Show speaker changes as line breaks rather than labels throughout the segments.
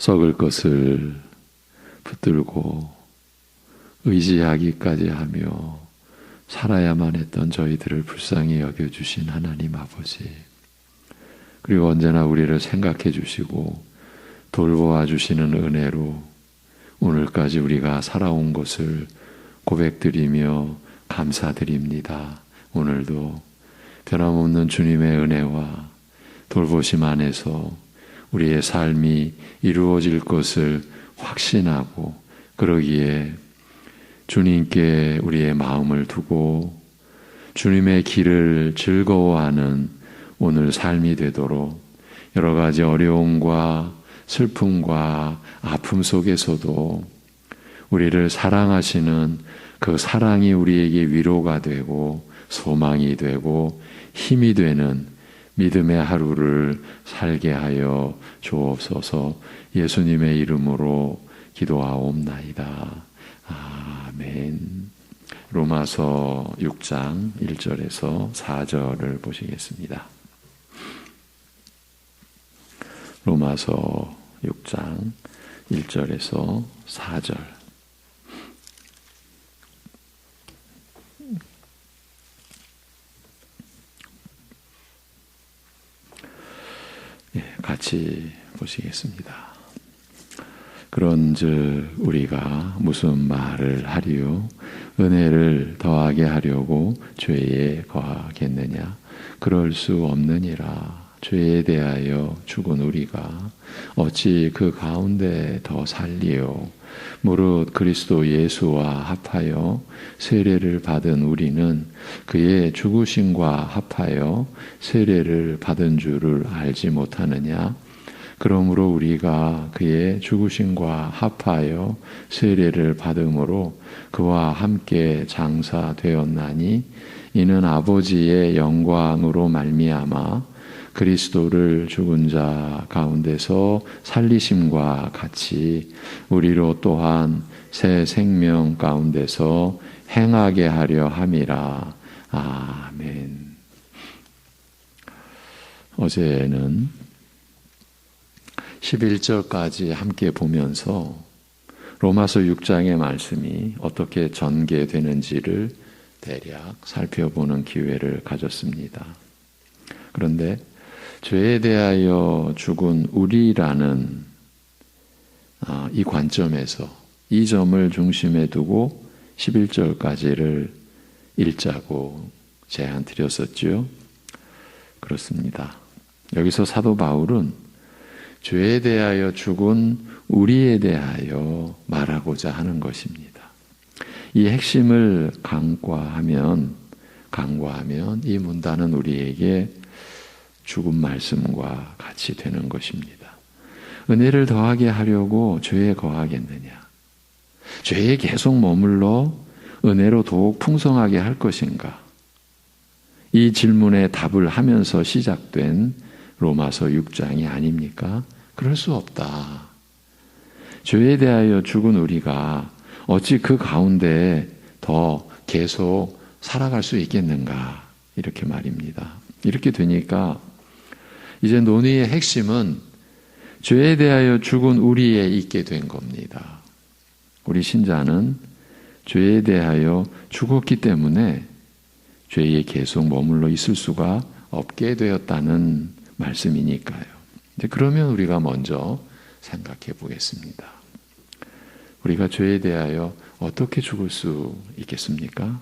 썩을 것을 붙들고 의지하기까지 하며 살아야만 했던 저희들을 불쌍히 여겨주신 하나님 아버지. 그리고 언제나 우리를 생각해 주시고 돌보아 주시는 은혜로 오늘까지 우리가 살아온 것을 고백드리며 감사드립니다. 오늘도 변함없는 주님의 은혜와 돌보심 안에서 우리의 삶이 이루어질 것을 확신하고 그러기에 주님께 우리의 마음을 두고 주님의 길을 즐거워하는 오늘 삶이 되도록 여러 가지 어려움과 슬픔과 아픔 속에서도 우리를 사랑하시는 그 사랑이 우리에게 위로가 되고 소망이 되고 힘이 되는 믿음의 하루를 살게 하여 주옵소서 예수님의 이름으로 기도하옵나이다. 아멘. 로마서 6장 1절에서 4절을 보시겠습니다. 로마서 6장 1절에서 4절. 같이 보시겠습니다. 그런즉 우리가 무슨 말을 하리요? 은혜를 더하게 하려고 죄에 거하겠느냐? 그럴 수 없느니라. 죄에 대하여 죽은 우리가 어찌 그 가운데 더 살리요 무릇 그리스도 예수와 합하여 세례를 받은 우리는 그의 죽으심과 합하여 세례를 받은 줄을 알지 못하느냐? 그러므로 우리가 그의 죽으심과 합하여 세례를 받음으로 그와 함께 장사되었나니 이는 아버지의 영광으로 말미암아 그리스도를 죽은 자 가운데서 살리심과 같이 우리로 또한 새 생명 가운데서 행하게 하려 함이라. 아멘. 어제는 11절까지 함께 보면서 로마서 6장의 말씀이 어떻게 전개되는지를 대략 살펴보는 기회를 가졌습니다. 그런데 죄에 대하여 죽은 우리라는 아, 이 관점에서 이 점을 중심에 두고 11절까지를 읽자고 제안 드렸었죠. 그렇습니다. 여기서 사도 바울은 죄에 대하여 죽은 우리에 대하여 말하고자 하는 것입니다. 이 핵심을 강과하면 강과하면 이 문단은 우리에게 죽은 말씀과 같이 되는 것입니다. 은혜를 더하게 하려고 죄에 거하겠느냐? 죄에 계속 머물러 은혜로 더욱 풍성하게 할 것인가? 이 질문에 답을 하면서 시작된 로마서 6장이 아닙니까? 그럴 수 없다. 죄에 대하여 죽은 우리가 어찌 그 가운데 더 계속 살아갈 수 있겠는가? 이렇게 말입니다. 이렇게 되니까 이제 논의의 핵심은 죄에 대하여 죽은 우리에 있게 된 겁니다. 우리 신자는 죄에 대하여 죽었기 때문에 죄에 계속 머물러 있을 수가 없게 되었다는 말씀이니까요. 그러면 우리가 먼저 생각해 보겠습니다. 우리가 죄에 대하여 어떻게 죽을 수 있겠습니까?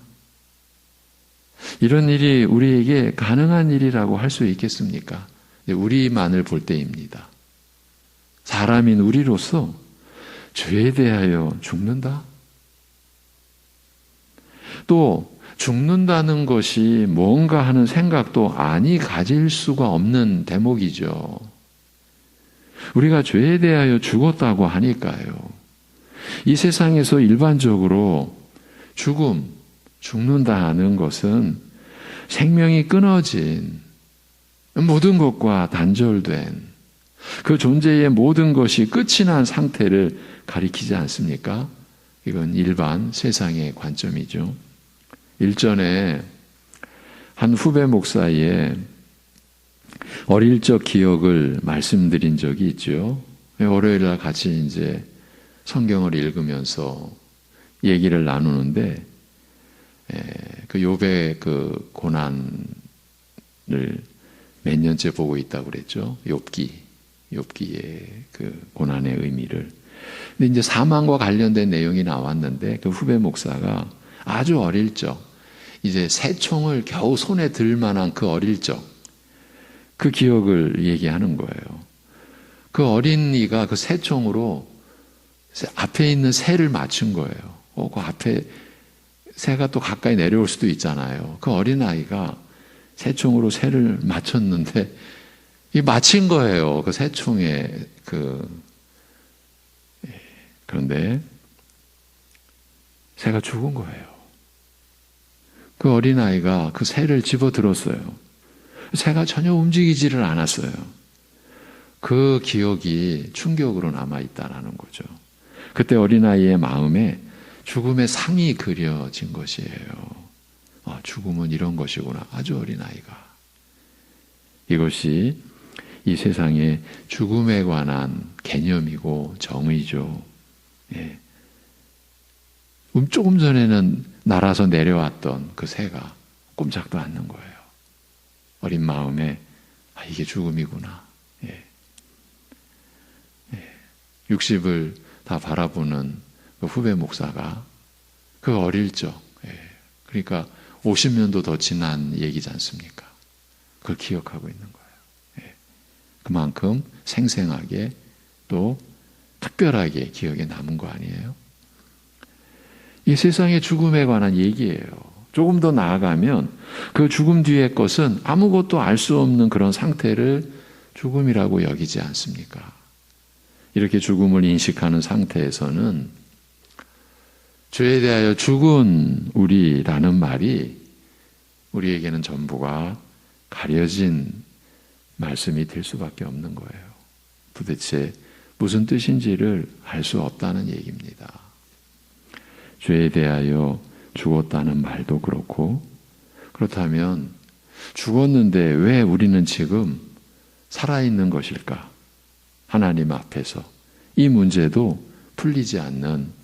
이런 일이 우리에게 가능한 일이라고 할 수 있겠습니까? 우리만을 볼 때입니다. 사람인 우리로서 죄에 대하여 죽는다? 또 죽는다는 것이 뭔가 하는 생각도 아니 가질 수가 없는 대목이죠. 우리가 죄에 대하여 죽었다고 하니까요. 이 세상에서 일반적으로 죽음, 죽는다는 것은 생명이 끊어진 모든 것과 단절된 그 존재의 모든 것이 끝이 난 상태를 가리키지 않습니까? 이건 일반 세상의 관점이죠. 일전에 한 후배 목사의 어릴 적 기억을 말씀드린 적이 있죠. 월요일 날 같이 이제 성경을 읽으면서 얘기를 나누는데 그 요배 그 고난을 몇 년째 보고 있다고 그랬죠. 욥기. 욥기의 그 고난의 의미를. 근데 이제 사망과 관련된 내용이 나왔는데 그 후배 목사가 아주 어릴 적 이제 새 총을 겨우 손에 들 만한 그 어릴 적 그 기억을 얘기하는 거예요. 그 어린이가 그 새 총으로 앞에 있는 새를 맞춘 거예요. 어, 그 앞에 새가 또 가까이 내려올 수도 있잖아요. 그 어린아이가 새총으로 새를 맞췄는데, 이 맞힌 거예요. 그 새총에, 그, 예, 그런데 새가 죽은 거예요. 그 어린 아이가 그 새를 집어 들었어요. 새가 전혀 움직이지를 않았어요. 그 기억이 충격으로 남아 있다라는 거죠. 그때 어린 아이의 마음에 죽음의 상이 그려진 것이에요. 아, 죽음은 이런 것이구나. 아주 어린 아이가. 이것이 이 세상의 죽음에 관한 개념이고 정의죠. 예. 음, 조금 전에는 날아서 내려왔던 그 새가 꼼짝도 않는 거예요. 어린 마음에 아, 이게 죽음이구나. 예. 예. 60을 다 바라보는 그 후배 목사가 그 어릴 적, 예. 그러니까 50년도 더 지난 얘기지 않습니까? 그걸 기억하고 있는 거예요. 예. 그만큼 생생하게 또 특별하게 기억에 남은 거 아니에요? 이 세상의 죽음에 관한 얘기예요. 조금 더 나아가면 그 죽음 뒤의 것은 아무것도 알 수 없는 그런 상태를 죽음이라고 여기지 않습니까? 이렇게 죽음을 인식하는 상태에서는 죄에 대하여 죽은 우리라는 말이 우리에게는 전부가 가려진 말씀이 될 수밖에 없는 거예요. 도대체 무슨 뜻인지를 알 수 없다는 얘기입니다. 죄에 대하여 죽었다는 말도 그렇고, 그렇다면 죽었는데 왜 우리는 지금 살아있는 것일까? 하나님 앞에서 이 문제도 풀리지 않는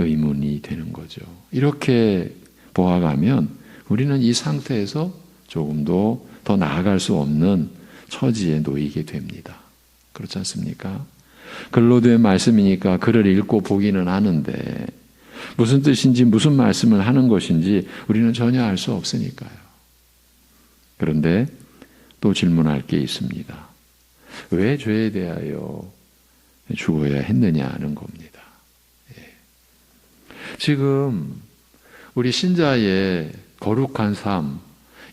의문이 되는 거죠. 이렇게 보아가면 우리는 이 상태에서 조금도 더 나아갈 수 없는 처지에 놓이게 됩니다. 그렇지 않습니까? 글로 된 말씀이니까 글을 읽고 보기는 하는데 무슨 뜻인지 무슨 말씀을 하는 것인지 우리는 전혀 알 수 없으니까요. 그런데 또 질문할 게 있습니다. 왜 죄에 대하여 죽어야 했느냐 하는 겁니다. 예. 지금 우리 신자의 거룩한 삶,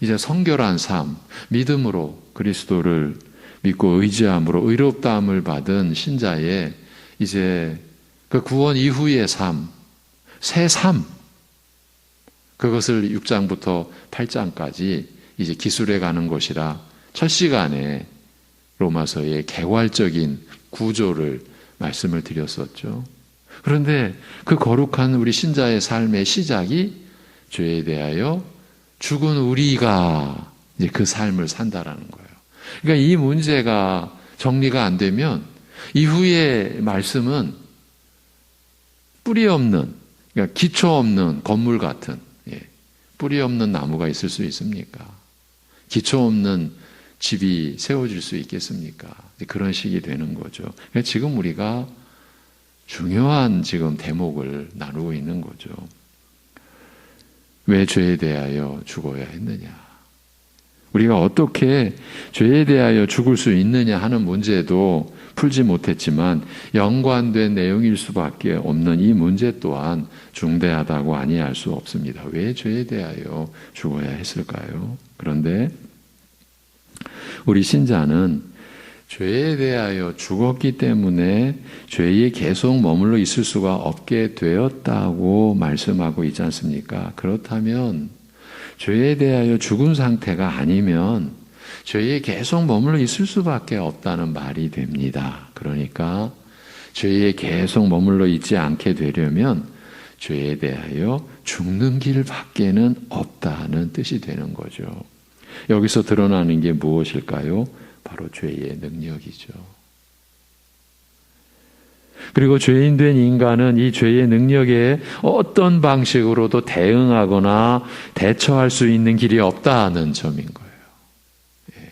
이제 성결한 삶, 믿음으로 그리스도를 믿고 의지함으로 의롭다함을 받은 신자의 이제 그 구원 이후의 삶, 새 삶, 그것을 6장부터 8장까지 이제 기술해 가는 것이라 첫 시간에 로마서의 개괄적인 구조를 말씀을 드렸었죠. 그런데 그 거룩한 우리 신자의 삶의 시작이 죄에 대하여 죽은 우리가 이제 그 삶을 산다라는 거예요. 그러니까 이 문제가 정리가 안 되면 이후의 말씀은 뿌리 없는, 그러니까 기초 없는 건물 같은, 예, 뿌리 없는 나무가 있을 수 있습니까? 기초 없는 집이 세워질 수 있겠습니까? 그런 식이 되는 거죠. 그러니까 지금 우리가 중요한 지금 대목을 나누고 있는 거죠. 왜 죄에 대하여 죽어야 했느냐? 우리가 어떻게 죄에 대하여 죽을 수 있느냐 하는 문제도 풀지 못했지만 연관된 내용일 수밖에 없는 이 문제 또한 중대하다고 아니할 수 없습니다. 왜 죄에 대하여 죽어야 했을까요? 그런데 우리 신자는 죄에 대하여 죽었기 때문에 죄에 계속 머물러 있을 수가 없게 되었다고 말씀하고 있지 않습니까? 그렇다면 죄에 대하여 죽은 상태가 아니면 죄에 계속 머물러 있을 수밖에 없다는 말이 됩니다. 그러니까 죄에 계속 머물러 있지 않게 되려면 죄에 대하여 죽는 길밖에는 없다는 뜻이 되는 거죠. 여기서 드러나는 게 무엇일까요? 바로 죄의 능력이죠. 그리고 죄인 된 인간은 이 죄의 능력에 어떤 방식으로도 대응하거나 대처할 수 있는 길이 없다는 점인 거예요. 예.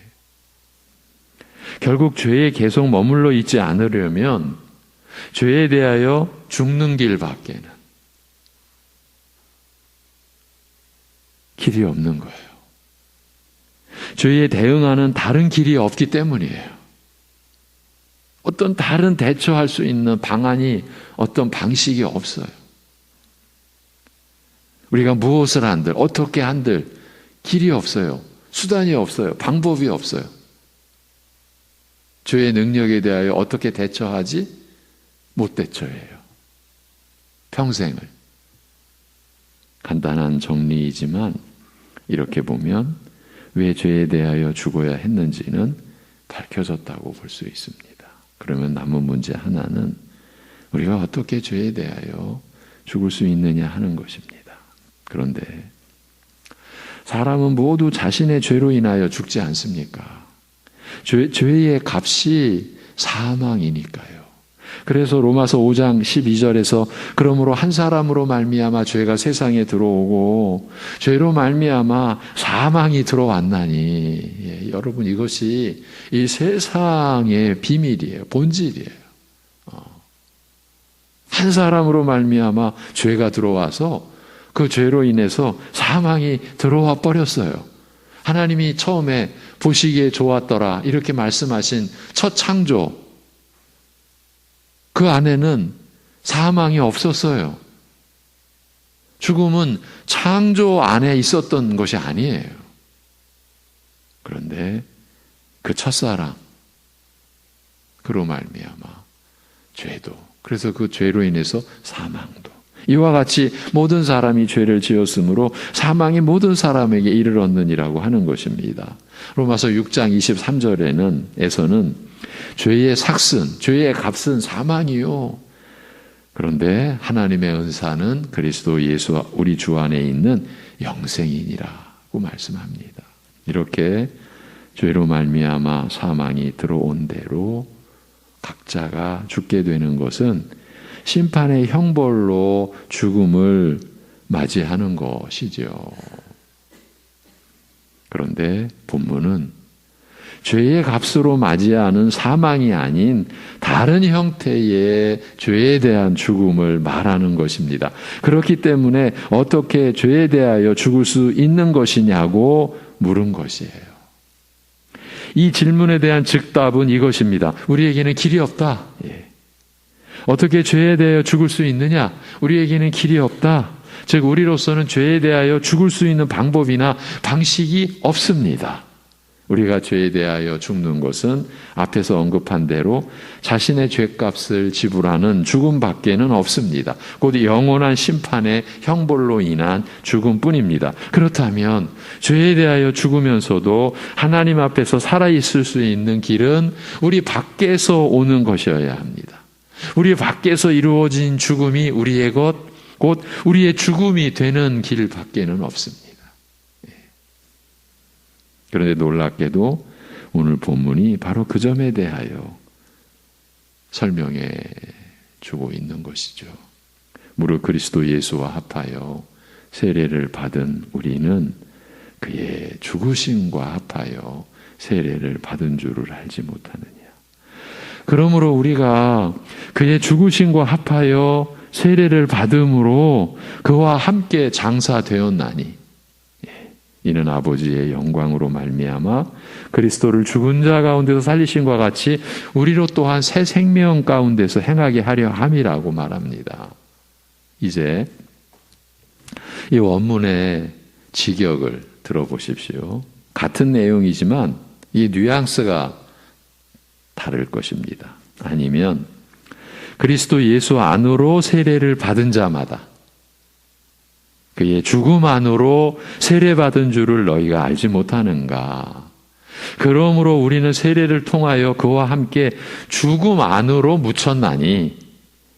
결국 죄에 계속 머물러 있지 않으려면 죄에 대하여 죽는 길밖에는 길이 없는 거예요. 죄에 대응하는 다른 길이 없기 때문이에요. 어떤 다른 대처할 수 있는 방안이 어떤 방식이 없어요. 우리가 무엇을 한들, 어떻게 한들 길이 없어요. 수단이 없어요. 방법이 없어요. 죄의 능력에 대하여 어떻게 대처하지? 못 대처해요. 평생을. 간단한 정리이지만 이렇게 보면 왜 죄에 대하여 죽어야 했는지는 밝혀졌다고 볼 수 있습니다. 그러면 남은 문제 하나는 우리가 어떻게 죄에 대하여 죽을 수 있느냐 하는 것입니다. 그런데 사람은 모두 자신의 죄로 인하여 죽지 않습니까? 죄, 죄의 값이 사망이니까요. 그래서 로마서 5장 12절에서 그러므로 한 사람으로 말미암아 죄가 세상에 들어오고 죄로 말미암아 사망이 들어왔나니 예, 여러분 이것이 이 세상의 비밀이에요. 본질이에요. 어. 한 사람으로 말미암아 죄가 들어와서 그 죄로 인해서 사망이 들어와 버렸어요. 하나님이 처음에 보시기에 좋았더라 이렇게 말씀하신 첫 창조 그 안에는 사망이 없었어요. 죽음은 창조 안에 있었던 것이 아니에요. 그런데 그 첫사랑 그로 말미암아 죄도 그래서 그 죄로 인해서 사망도 이와 같이 모든 사람이 죄를 지었으므로 사망이 모든 사람에게 이르렀느니라고 하는 것입니다. 로마서 6장 23절에는 에서는 죄의 삭슨, 죄의 값은 사망이요. 그런데 하나님의 은사는 그리스도 예수 우리 주 안에 있는 영생이니라고 말씀합니다. 이렇게 죄로 말미암아 사망이 들어온 대로 각자가 죽게 되는 것은 심판의 형벌로 죽음을 맞이하는 것이죠. 그런데 본문은 죄의 값으로 맞이하는 사망이 아닌 다른 형태의 죄에 대한 죽음을 말하는 것입니다. 그렇기 때문에 어떻게 죄에 대하여 죽을 수 있는 것이냐고 물은 것이에요. 이 질문에 대한 즉답은 이것입니다. 우리에게는 길이 없다. 예. 어떻게 죄에 대하여 죽을 수 있느냐? 우리에게는 길이 없다. 즉, 우리로서는 죄에 대하여 죽을 수 있는 방법이나 방식이 없습니다. 우리가 죄에 대하여 죽는 것은 앞에서 언급한 대로 자신의 죄값을 지불하는 죽음 밖에는 없습니다. 곧 영원한 심판의 형벌로 인한 죽음 뿐입니다. 그렇다면 죄에 대하여 죽으면서도 하나님 앞에서 살아 있을 수 있는 길은 우리 밖에서 오는 것이어야 합니다. 우리 밖에서 이루어진 죽음이 우리의 것, 곧 우리의 죽음이 되는 길 밖에는 없습니다. 그런데 놀랍게도 오늘 본문이 바로 그 점에 대하여 설명해 주고 있는 것이죠. 무릇 그리스도 예수와 합하여 세례를 받은 우리는 그의 죽으심과 합하여 세례를 받은 줄을 알지 못하느냐. 그러므로 우리가 그의 죽으심과 합하여 세례를 받음으로 그와 함께 장사되었나니 이는 아버지의 영광으로 말미암아 그리스도를 죽은 자 가운데서 살리신과 같이 우리로 또한 새 생명 가운데서 행하게 하려 함이라고 말합니다. 이제 이 원문의 직역을 들어보십시오. 같은 내용이지만 이 뉘앙스가 다를 것입니다. 아니면 그리스도 예수 안으로 세례를 받은 자마다 그의 죽음 안으로 세례받은 줄을 너희가 알지 못하는가? 그러므로 우리는 세례를 통하여 그와 함께 죽음 안으로 묻혔나니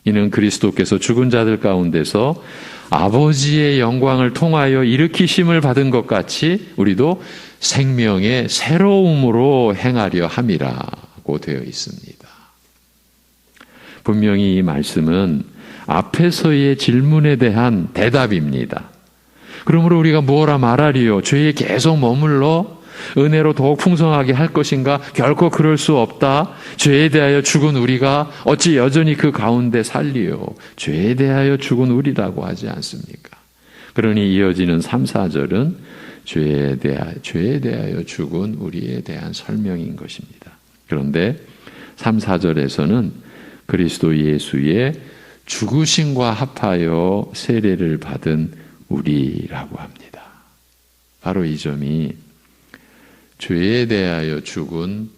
이는 그리스도께서 죽은 자들 가운데서 아버지의 영광을 통하여 일으키심을 받은 것 같이 우리도 생명의 새로움으로 행하려 함이라 고 되어 있습니다.
분명히 이 말씀은 앞에서의 질문에 대한 대답입니다. 그러므로 우리가 뭐라 말하리요? 죄에 계속 머물러 은혜로 더욱 풍성하게 할 것인가? 결코 그럴 수 없다. 죄에 대하여 죽은 우리가 어찌 여전히 그 가운데 살리요? 죄에 대하여 죽은 우리라고 하지 않습니까? 그러니 이어지는 3, 4절은 죄에 대하여, 죄에 대하여 죽은 우리에 대한 설명인 것입니다. 그런데 3, 4절에서는 그리스도 예수의 죽으심과 합하여 세례를 받은 우리라고 합니다. 바로 이 점이 죄에 대하여 죽은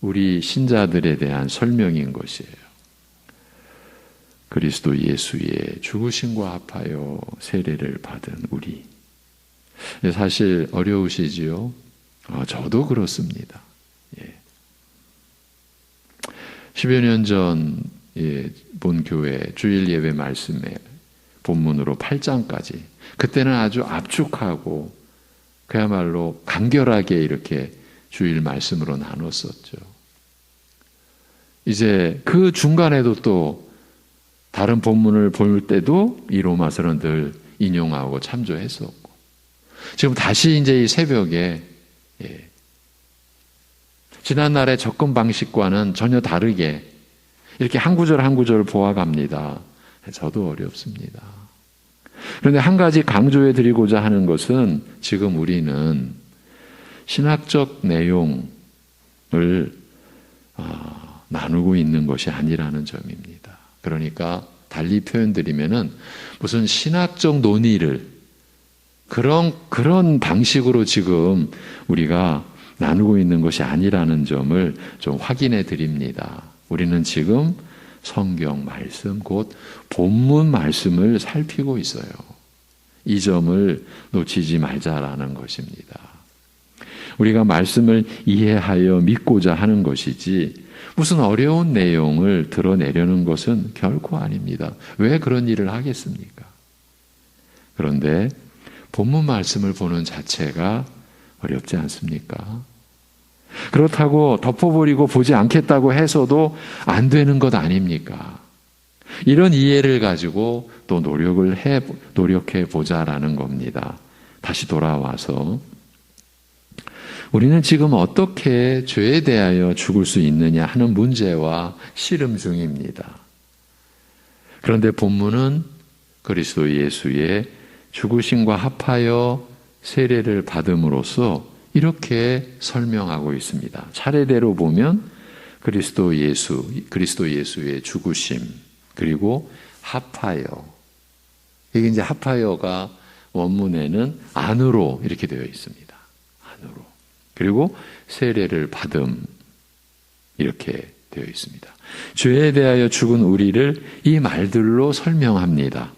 우리 신자들에 대한 설명인 것이에요. 그리스도 예수의 죽으심과 합하여 세례를 받은 우리. 사실 어려우시지요? 어, 저도 그렇습니다. 예. 10여 년전 예, 본 교회 주일 예배 말씀에 본문으로 8장까지 그때는 아주 압축하고 그야말로 간결하게 이렇게 주일 말씀으로 나눴었죠. 이제 그 중간에도 또 다른 본문을 볼 때도 이 로마서는 늘 인용하고 참조했었고 지금 다시 이제 이 새벽에 예. 지난날의 접근 방식과는 전혀 다르게 이렇게 한 구절 한 구절 보아갑니다. 저도 어렵습니다. 그런데 한 가지 강조해 드리고자 하는 것은 지금 우리는 신학적 내용을 아, 나누고 있는 것이 아니라는 점입니다. 그러니까 달리 표현드리면은 무슨 신학적 논의를 그런 그런 방식으로 지금 우리가 나누고 있는 것이 아니라는 점을 좀 확인해 드립니다. 우리는 지금 성경 말씀, 곧 본문 말씀을 살피고 있어요. 이 점을 놓치지 말자라는 것입니다. 우리가 말씀을 이해하여 믿고자 하는 것이지 무슨 어려운 내용을 드러내려는 것은 결코 아닙니다. 왜 그런 일을 하겠습니까? 그런데 본문 말씀을 보는 자체가 어렵지 않습니까? 그렇다고 덮어버리고 보지 않겠다고 해서도 안 되는 것 아닙니까? 이런 이해를 가지고 또 노력을 해, 노력해 보자라는 겁니다. 다시 돌아와서 우리는 지금 어떻게 죄에 대하여 죽을 수 있느냐 하는 문제와 씨름 중입니다. 그런데 본문은 그리스도 예수의 죽으심과 합하여 세례를 받음으로써 이렇게 설명하고 있습니다. 차례대로 보면 그리스도 예수, 그리스도 예수의 죽으심, 그리고 합하여. 이게 이제 합하여가 원문에는 안으로 이렇게 되어 있습니다. 안으로. 그리고 세례를 받음. 이렇게 되어 있습니다. 죄에 대하여 죽은 우리를 이 말들로 설명합니다.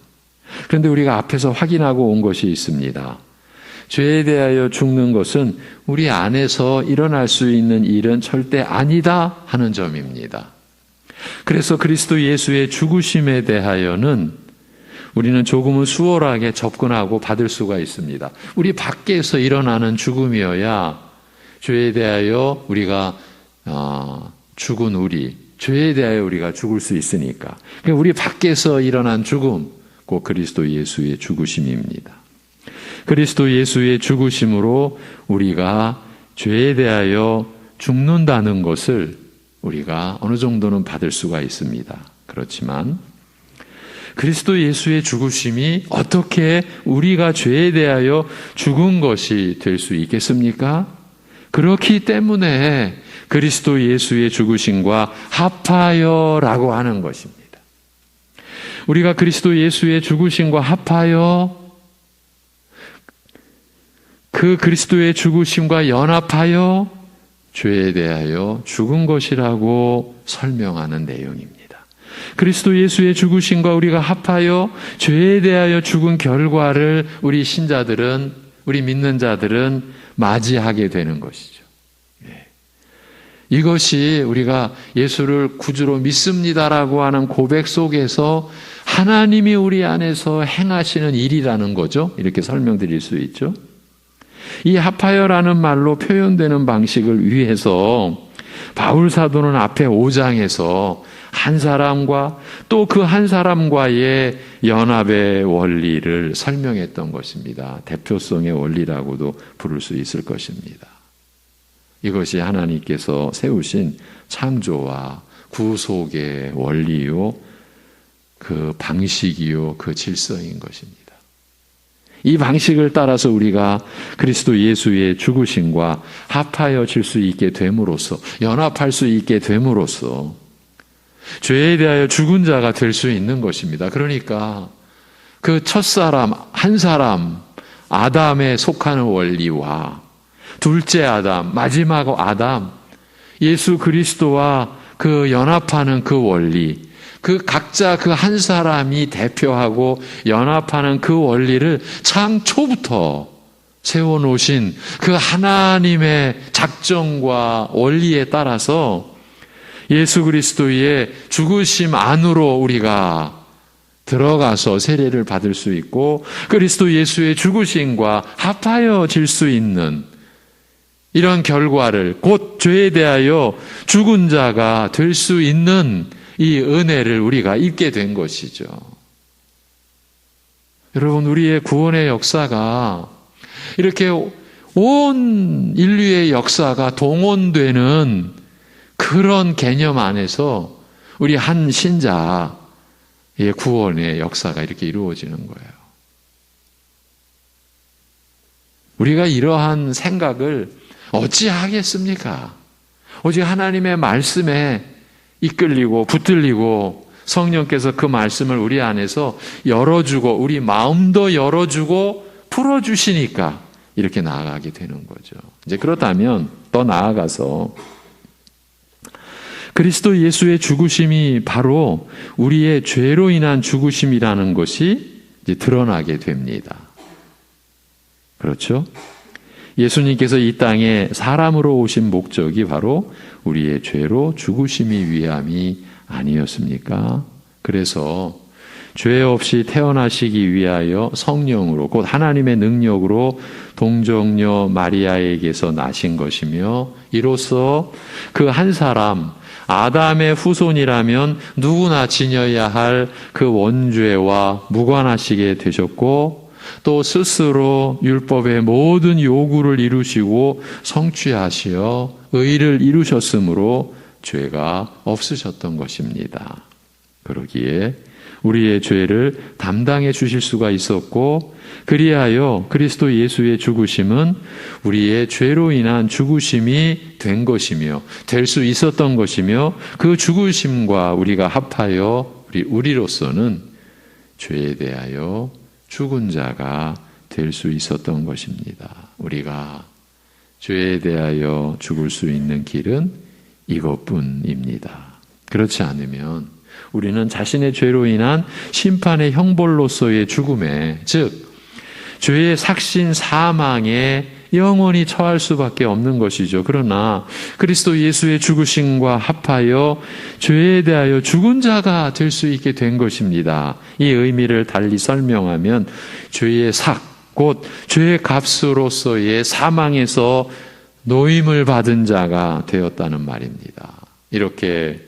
그런데 우리가 앞에서 확인하고 온 것이 있습니다. 죄에 대하여 죽는 것은 우리 안에서 일어날 수 있는 일은 절대 아니다 하는 점입니다. 그래서 그리스도 예수의 죽으심에 대하여는 우리는 조금은 수월하게 접근하고 받을 수가 있습니다. 우리 밖에서 일어나는 죽음이어야 죄에 대하여 우리가 어, 죽은 우리, 죄에 대하여 우리가 죽을 수 있으니까. 그러니까 우리 밖에서 일어난 죽음, 곧 그리스도 예수의 죽으심입니다. 그리스도 예수의 죽으심으로 우리가 죄에 대하여 죽는다는 것을 우리가 어느 정도는 받을 수가 있습니다. 그렇지만 그리스도 예수의 죽으심이 어떻게 우리가 죄에 대하여 죽은 것이 될 수 있겠습니까? 그렇기 때문에 그리스도 예수의 죽으심과 합하여라고 하는 것입니다. 우리가 그리스도 예수의 죽으심과 합하여 그 그리스도의 죽으심과 연합하여 죄에 대하여 죽은 것이라고 설명하는 내용입니다. 그리스도 예수의 죽으심과 우리가 합하여 죄에 대하여 죽은 결과를 우리 신자들은 우리 믿는 자들은 맞이하게 되는 것이죠. 예. 이것이 우리가 예수를 구주로 믿습니다라고 하는 고백 속에서 하나님이 우리 안에서 행하시는 일이라는 거죠. 이렇게 설명드릴 수 있죠. 이 합하여라는 말로 표현되는 방식을 위해서 바울 사도는 앞에 5장에서 한 사람과 또 그 한 사람과의 연합의 원리를 설명했던 것입니다. 대표성의 원리라고도 부를 수 있을 것입니다. 이것이 하나님께서 세우신 창조와 구속의 원리요, 그 방식이요, 그 질서인 것입니다. 이 방식을 따라서 우리가 그리스도 예수의 죽으심과 합하여질 수 있게 됨으로써, 연합할 수 있게 됨으로써, 죄에 대하여 죽은 자가 될 수 있는 것입니다. 그러니까 그 첫사람, 한 사람, 아담에 속하는 원리와 둘째 아담, 마지막 아담, 예수 그리스도와 그 연합하는 그 원리, 그 각자 그 한 사람이 대표하고 연합하는 그 원리를 창초부터 세워놓으신 그 하나님의 작정과 원리에 따라서 예수 그리스도의 죽으심 안으로 우리가 들어가서 세례를 받을 수 있고 그리스도 예수의 죽으심과 합하여질 수 있는 이런 결과를 곧 죄에 대하여 죽은 자가 될 수 있는 이 은혜를 우리가 입게 된 것이죠. 여러분, 우리의 구원의 역사가 이렇게 온 인류의 역사가 동원되는 그런 개념 안에서 우리 한 신자의 구원의 역사가 이렇게 이루어지는 거예요. 우리가 이러한 생각을 어찌 하겠습니까? 오직 하나님의 말씀에 이끌리고 붙들리고 성령께서 그 말씀을 우리 안에서 열어주고 우리 마음도 열어주고 풀어주시니까 이렇게 나아가게 되는 거죠. 이제 그렇다면 더 나아가서 그리스도 예수의 죽으심이 바로 우리의 죄로 인한 죽으심이라는 것이 드러나게 됩니다. 그렇죠? 예수님께서 이 땅에 사람으로 오신 목적이 바로 우리의 죄로 죽으심이 위함이 아니었습니까? 그래서 죄 없이 태어나시기 위하여 성령으로 곧 하나님의 능력으로 동정녀 마리아에게서 나신 것이며 이로써 그 한 사람 아담의 후손이라면 누구나 지녀야 할 그 원죄와 무관하시게 되셨고 또 스스로 율법의 모든 요구를 이루시고 성취하시어 의를 이루셨으므로 죄가 없으셨던 것입니다. 그러기에 우리의 죄를 담당해 주실 수가 있었고 그리하여 그리스도 예수의 죽으심은 우리의 죄로 인한 죽으심이 된 것이며 될 수 있었던 것이며 그 죽으심과 우리가 합하여 우리 우리로서는 죄에 대하여 죽은 자가 될 수 있었던 것입니다. 우리가 죄에 대하여 죽을 수 있는 길은 이것뿐입니다. 그렇지 않으면 우리는 자신의 죄로 인한 심판의 형벌로서의 죽음에, 즉, 죄의 삭신 사망에 영원히 처할 수밖에 없는 것이죠. 그러나 그리스도 예수의 죽으심과 합하여 죄에 대하여 죽은 자가 될 수 있게 된 것입니다. 이 의미를 달리 설명하면 죄의 삭, 곧 죄의 값으로서의 사망에서 노임을 받은 자가 되었다는 말입니다. 이렇게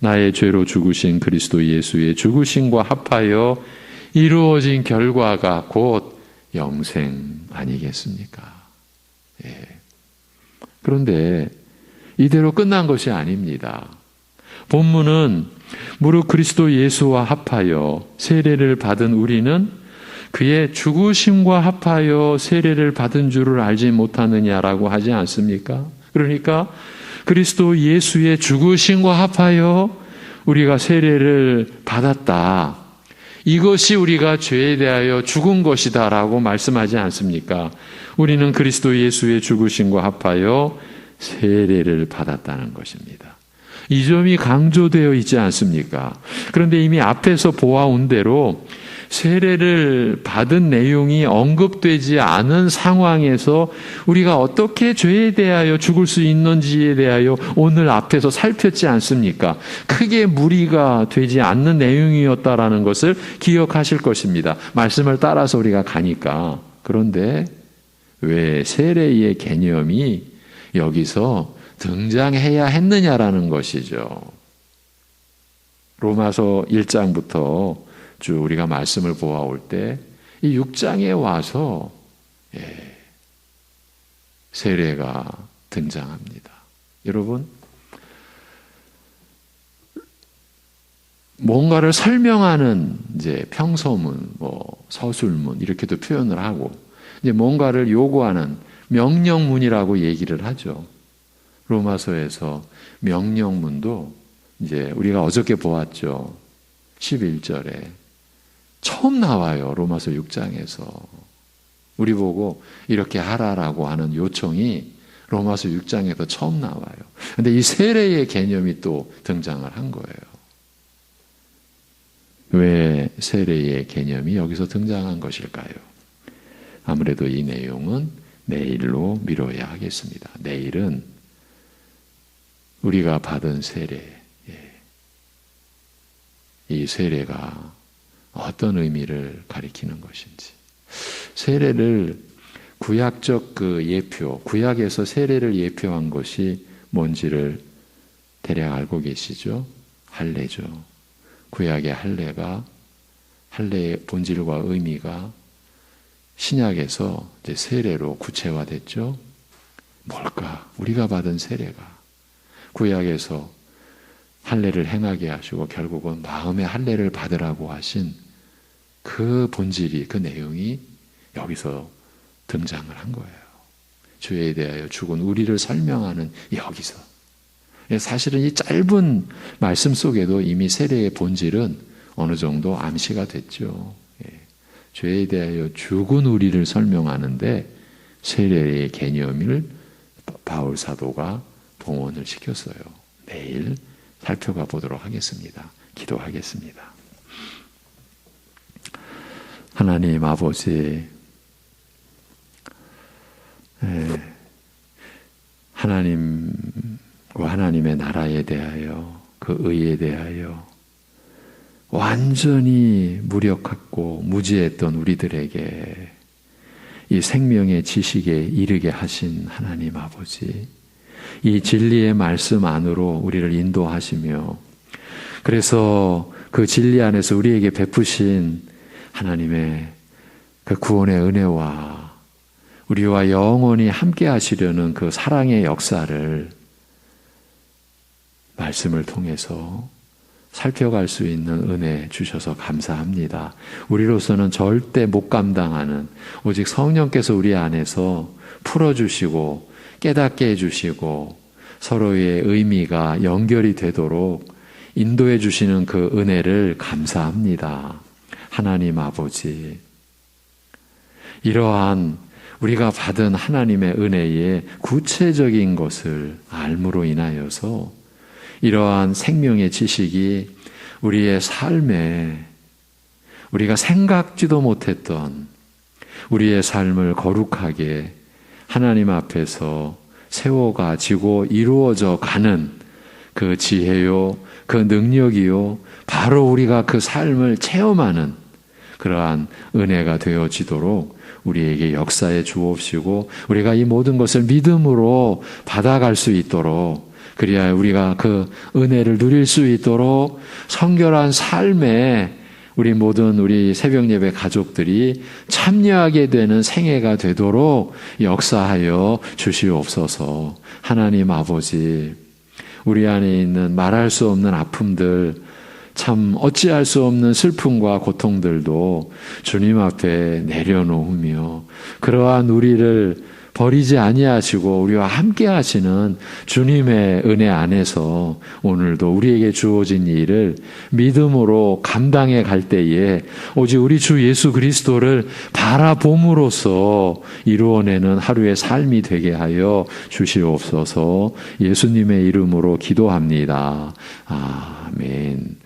나의 죄로 죽으신 그리스도 예수의 죽으심과 합하여 이루어진 결과가 곧 영생 아니겠습니까? 예. 그런데 이대로 끝난 것이 아닙니다. 본문은 무릇 그리스도 예수와 합하여 세례를 받은 우리는 그의 죽으심과 합하여 세례를 받은 줄을 알지 못하느냐라고 하지 않습니까? 그러니까 그리스도 예수의 죽으심과 합하여 우리가 세례를 받았다. 이것이 우리가 죄에 대하여 죽은 것이다라고 말씀하지 않습니까? 우리는 그리스도 예수의 죽으심과 합하여 세례를 받았다는 것입니다. 이 점이 강조되어 있지 않습니까? 그런데 이미 앞에서 보아온 대로 세례를 받은 내용이 언급되지 않은 상황에서 우리가 어떻게 죄에 대하여 죽을 수 있는지에 대하여 오늘 앞에서 살폈지 않습니까? 크게 무리가 되지 않는 내용이었다라는 것을 기억하실 것입니다. 말씀을 따라서 우리가 가니까. 그런데 왜 세례의 개념이 여기서 등장해야 했느냐라는 것이죠. 로마서 1장부터 쭉 우리가 말씀을 보아올 때 이 6장에 와서 예, 세례가 등장합니다. 여러분 뭔가를 설명하는 이제 평서문, 뭐 서술문 이렇게도 표현을 하고 이제 뭔가를 요구하는 명령문이라고 얘기를 하죠. 로마서에서 명령문도 이제 우리가 어저께 보았죠. 11절에 처음 나와요. 로마서 6장에서. 우리 보고 이렇게 하라라고 하는 요청이 로마서 6장에서 처음 나와요. 근데 이 세례의 개념이 또 등장을 한 거예요. 왜 세례의 개념이 여기서 등장한 것일까요? 아무래도 이 내용은 내일로 미뤄야 하겠습니다. 내일은 우리가 받은 세례, 예. 이 세례가 어떤 의미를 가리키는 것인지. 세례를 구약적 그 예표, 구약에서 세례를 예표한 것이 뭔지를 대략 알고 계시죠? 할례죠. 구약의 할례가 할례의 본질과 의미가 신약에서 이제 세례로 구체화됐죠. 뭘까? 우리가 받은 세례가 구약에서 할례를 행하게 하시고 결국은 마음의 할례를 받으라고 하신 그 본질이 그 내용이 여기서 등장을 한 거예요. 주에 대하여 죽은 우리를 설명하는 여기서 사실은 이 짧은 말씀 속에도 이미 세례의 본질은 어느 정도 암시가 됐죠. 예. 죄에 대하여 죽은 우리를 설명하는데 세례의 개념을 바울 사도가 동원을 시켰어요. 내일 살펴가 보도록 하겠습니다. 기도하겠습니다. 하나님 아버지, 예. 하나님과 하나님의 나라에 대하여 그 의에 대하여 완전히 무력했고 무지했던 우리들에게 이 생명의 지식에 이르게 하신 하나님 아버지, 이 진리의 말씀 안으로 우리를 인도하시며, 그래서 그 진리 안에서 우리에게 베푸신 하나님의 그 구원의 은혜와 우리와 영원히 함께 하시려는 그 사랑의 역사를 말씀을 통해서 살펴갈 수 있는 은혜 주셔서 감사합니다. 우리로서는 절대 못 감당하는 오직 성령께서 우리 안에서 풀어주시고 깨닫게 해주시고 서로의 의미가 연결이 되도록 인도해 주시는 그 은혜를 감사합니다. 하나님 아버지. 이러한 우리가 받은 하나님의 은혜의 구체적인 것을 알므로 인하여서 이러한 생명의 지식이 우리의 삶에 우리가 생각지도 못했던 우리의 삶을 거룩하게 하나님 앞에서 세워가지고 이루어져 가는 그 지혜요, 그 능력이요, 바로 우리가 그 삶을 체험하는 그러한 은혜가 되어지도록 우리에게 역사에 주옵시고 우리가 이 모든 것을 믿음으로 받아갈 수 있도록 그리하여 우리가 그 은혜를 누릴 수 있도록 성결한 삶에 우리 모든 우리 새벽 예배 가족들이 참여하게 되는 생애가 되도록 역사하여 주시옵소서. 하나님 아버지, 우리 안에 있는 말할 수 없는 아픔들, 참 어찌할 수 없는 슬픔과 고통들도 주님 앞에 내려놓으며 그러한 우리를 버리지 아니하시고 우리와 함께 하시는 주님의 은혜 안에서 오늘도 우리에게 주어진 일을 믿음으로 감당해 갈 때에 오직 우리 주 예수 그리스도를 바라봄으로써 이루어내는 하루의 삶이 되게 하여 주시옵소서 예수님의 이름으로 기도합니다. 아멘.